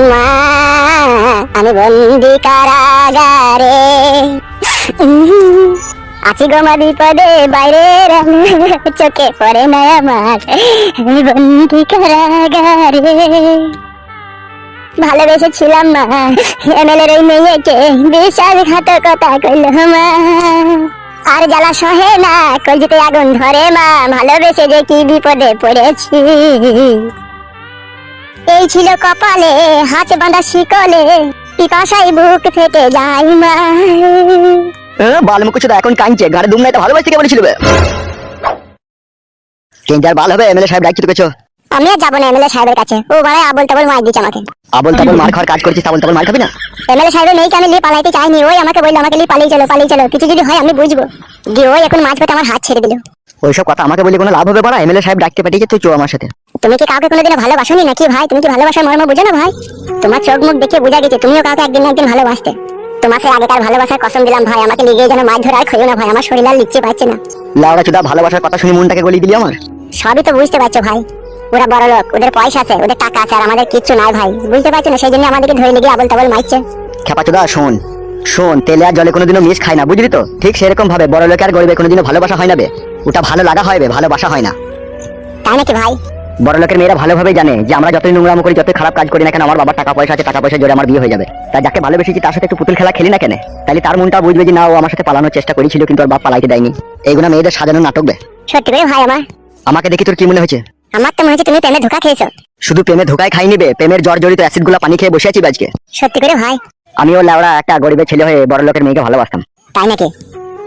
মা, আমি বন্দি কারাগারে। আছি গো মা বিপদে বাইরের চোখে পড়ে না আমার। আমি বন্দি কারাগারে। ভালোবেসেছিলাম মা, এমএলএর ওই মেয়েকে। বিশ্বাসঘাতকতা করল মা। আর জ্বালা সহে না, কলজিতে আগুন ধরে মা। ভালোবেসে যে কি বিপদে পড়েছি। এই ছিল কপালে হাতে বাঁধা শিকলে পিপাসাই বুক ফেটে যায় মা। বালমুকুচুদা এখন কাঁদছে গাড়ি দুম নাই তো ভালোবাসতে কে বলেছিল বে? কেঞ্জার বাল হবে এমএলএ সাহেব ডাকছি তোকে চো। আমি আর যাব না এমএলএ সাহেবের কাছে। ও বাড়ায় আবল তাবল মার দিচ্ছে আমাকে। আবল তাবল মার খাওয়ার কাজ করছিস আবল তাবল মার খাবি না? এমএলএ সাহেবের মেয়েকে আমি নিয়ে পালাইতে চাইনি ওই আমাকে বলল আমাকে নিয়ে পালিয়ে চলো পালিয়ে চলো। কিছু যদি হয় আমি বুঝব। দিয়ে ওই এখন মাঝ পথে আমার হাত ছেড়ে দিল। ওইসব কথা আমাকে বলি কোনো লাভ হবে পারা এমএলএ সাহেব ডাকতে পাঠিয়েছে তুই চো আমার সাথে। তুমি কি কাউকে কোনোদিনও ভালোবাসোনি নাকি ভাই? তুমি কি ভালোবাসার মর্ম বুঝো না ভাই? তোমার চোখ মুখ দেখে বোঝা গেছে তুমিও কাউকে একদিন একদিন ভালোবাসতে। তোমার সেই আগেকার ভালোবাসার কসম দিলাম ভাই আমাকে লিগিয়ে যেন মাছ ধরে আর খেয়েও না ভাই আমার শরীর আর লিখতে পারছে না। লাউড়া চুদা ভালোবাসার কথা শুনে মনটাকে গলি দিলি আমার? সবই তো বুঝতে পারছ ভাই। ওরা বড় লোক ওদের পয়সা আছে ওদের টাকা আছে আর আমাদের কিচ্ছু নাই ভাই। বুঝতে পারছ না সেই জন্য আমাদেরকে ধরে লেগে আবল তাবল মারছে। খেপা চুদা শোন শোন তেলে আর জলে কোনোদিনও মিশ খায় না বুঝলি তো? ঠিক সেরকম ভাবে বড় লোকে আর গরিবে কোনোদিনও ভালোবাসা হয় না বে। ওটা ভালো লাগা হয় বে ভালোবাসা হয় না। তাই নাকি ভাই? বড় লোকের মেয়েরা ভালোভাবে জানে যে আমরা যতই নোংরামো করি যতই খারাপ কাজ করি না কেন আমার বাবার টাকা পয়সা আছে টাকা পয়সা জোরে আমার বিয়ে হয়ে যাবে। তাই যাকে ভালোবেসেছি তার সাথে একটু পুতুল খেলা খেলি না কেন? তাহলে তার মনটা বুঝবে যে না ও আমার সাথে পালানোর চেষ্টা করেছিল কিন্তু ওর বাপ পালাইতে দেয়নি। এইগুলো মেয়েদের সাজানো নাটক বে। সত্যি করে ভাই আমার? আমাকে দেখি তোর কি মনে হয়েছে? আমার তো মনে হচ্ছে তুমি প্রেমে ধোকা খেয়েছো। শুধু প্রেমে ধোকায় খাই নিবে প্রেমের জ্বর জড়িত অ্যাসিডগুলা পানি খেয়ে বসে আছি আজকে। সত্যি করে ভাই? আমিও লেওড়া একটা গরিবের ছেলে হয়ে বড় লোকের মেয়েকে ভালোবাসতাম। তাই নাকি?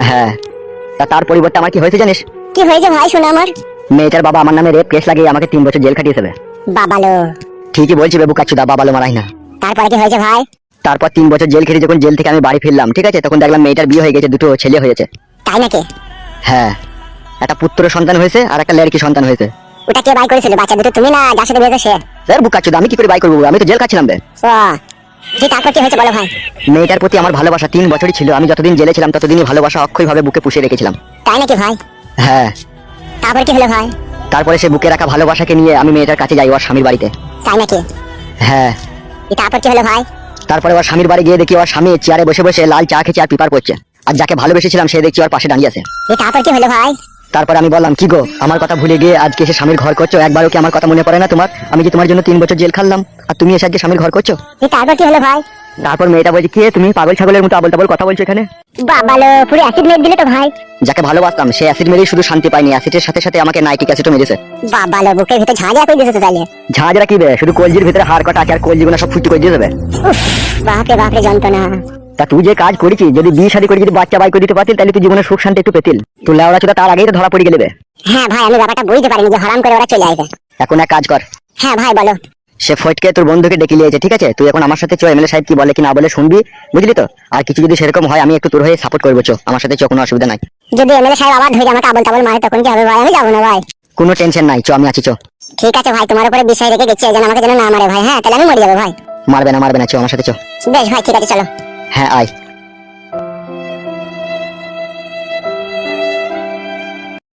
হ্যাঁ। তা তার পরিবর্তে আমার কি হয়েছে জানিস? কি হয়েছে ভাই শোনা আমার। মেয়েটার বাবা আমার নামে রেপ কেস লাগিয়ে আমাকে তিন বছর জেল খাটিয়ে দেবে বাবালো। ঠিকই বলছি বেবু কাচ্ছুদা বাবালো মারাই না। তারপরে কি হয়েছে ভাই? তারপর তিন বছর জেল খেটে যখন জেল থেকে আমি বাড়ি ফিরলাম ঠিক আছে? তখন দেখলাম মেয়েটার বিয়ে হয়ে গেছে দুটো ছেলে হয়েছে। তাই নাকি? হ্যাঁ। একটা পুত্র সন্তান হয়েছে আর একটা লেড়কি সন্তান হয়েছে। ওটা কে বাই করেছিল? বাচ্চা দুটো তুমি না যার সাথে বিয়ে সে স্যার বুকাচ্ছুদা আমি কি করে বাই করব? আমি তো জেল খাচ্ছিলাম বে। ও জি তারপর কি হয়েছে বলো ভাই? মেয়েটার প্রতি আমার ভালোবাসা তিন বছরই ছিল। আমি যতদিন জেলে ছিলাম ততদিনই ভালোবাসা অক্ষয়ভাবে বুকে পুষে রেখেছিলাম। তাই নাকি ভাই? হ্যাঁ। তারপর কি হলো ভাই? তারপরে সে বুকে রাখা ভালোবাসাকে নিয়ে আমি মেয়েটার কাছে যাই ওর স্বামীর বাড়িতে। তাই নাকি? হ্যাঁ। তারপর কি হলো ভাই? তারপরে ওর স্বামীর বাড়ি গিয়ে দেখি ওর স্বামী চেয়ারে বসে বসে লাল চা খেছে আর পিপার করছে। আর যাকে ভালোবেসেছিলাম সে দেখছি ওর পাশে দাঁড়িয়ে আছে। তারপর কি হলো ভাই? তারপরে আমি বললাম কি গো আমার কথা ভুলে গিয়ে আজকে এসে স্বামীর ঘর করছ? একবারও কি আমার কথা মনে পড়ে না তোমার? আমি যে তোমার জন্য তিন বছর জেল খাল্লাম আর তুমি এসে আজকে স্বামীর ঘর করছ? তারপর কি হলো ভাই? তারপর মেয়েটা বলছে কে তুমি পাগল ছাগলের মতো আবল তাবল কথা বলছো এখানে? বাবালো পুরো অ্যাসিড মেরে দিলে তো ভাই। যাকে ভালোবাসতাম সে অ্যাসিড মেরেই শুধু শান্তি পাইনি অ্যাসিডের সাথে সাথে আমাকে নাইট্রিক অ্যাসিডও মেরেছে। বাবালো বুকের ভিতরে ঝাঁঝা করে দিয়েছে তো তাহলে ঝাঁঝরা কি বে? শুধু কলজির ভিতরে হাড় কটা আর কলজিগুলো সব ফুটি করে দিয়ে দেবে বাপরে বাপরে যন্ত্রণা। তা তুই যে কাজ করেছিস যদি বিয়ে শাদী করে যদি বাচ্চা বাই করে দিতে পারতিল তাহলে তুই জীবনে সুখ শান্তি একটু পেতিল তুই লেওড়া ছিল তার আগেই তো ধরা পড়ে গেলে হ্যাঁ ভাই আমি ব্যাপারটা বুঝতে পারিনি যে হারাম করে ওরা চলে আসবে। এখন এক কাজ কর। হ্যাঁ ভাই বলো। সে ফটকে তোর বন্ধুকে ডেকে নিয়েছে ঠিক আছে? তুই এখন আমার সাথে চো এমএলএ সাহেব কি বলে কি না বলে শুনবি বুঝলি তো? আর কিছু যদি সেরকম হয় আমি একটু তোর হয়ে সাপোর্ট করব চো আমার সাথে চো কোনো অসুবিধা নাই। যদি এমএলএ সাহেব আবার ধরে আমাকে আবল তাবল মারে তখন কি হবে ভাই? আমি যাব না ভাই। কোনো টেনশন নাই চো আমি আছি চো। ঠিক আছে ভাই তোমার উপরে বিষয় রেখে গেছি এই আমাকে যেন না মারে ভাই। হ্যাঁ তাহলে আমি মরে যাব ভাই। মারবে না মারবে না চো আমার সাথে চো। বেশ ভাই ঠিক আছে চলো। হ্যাঁ আয়।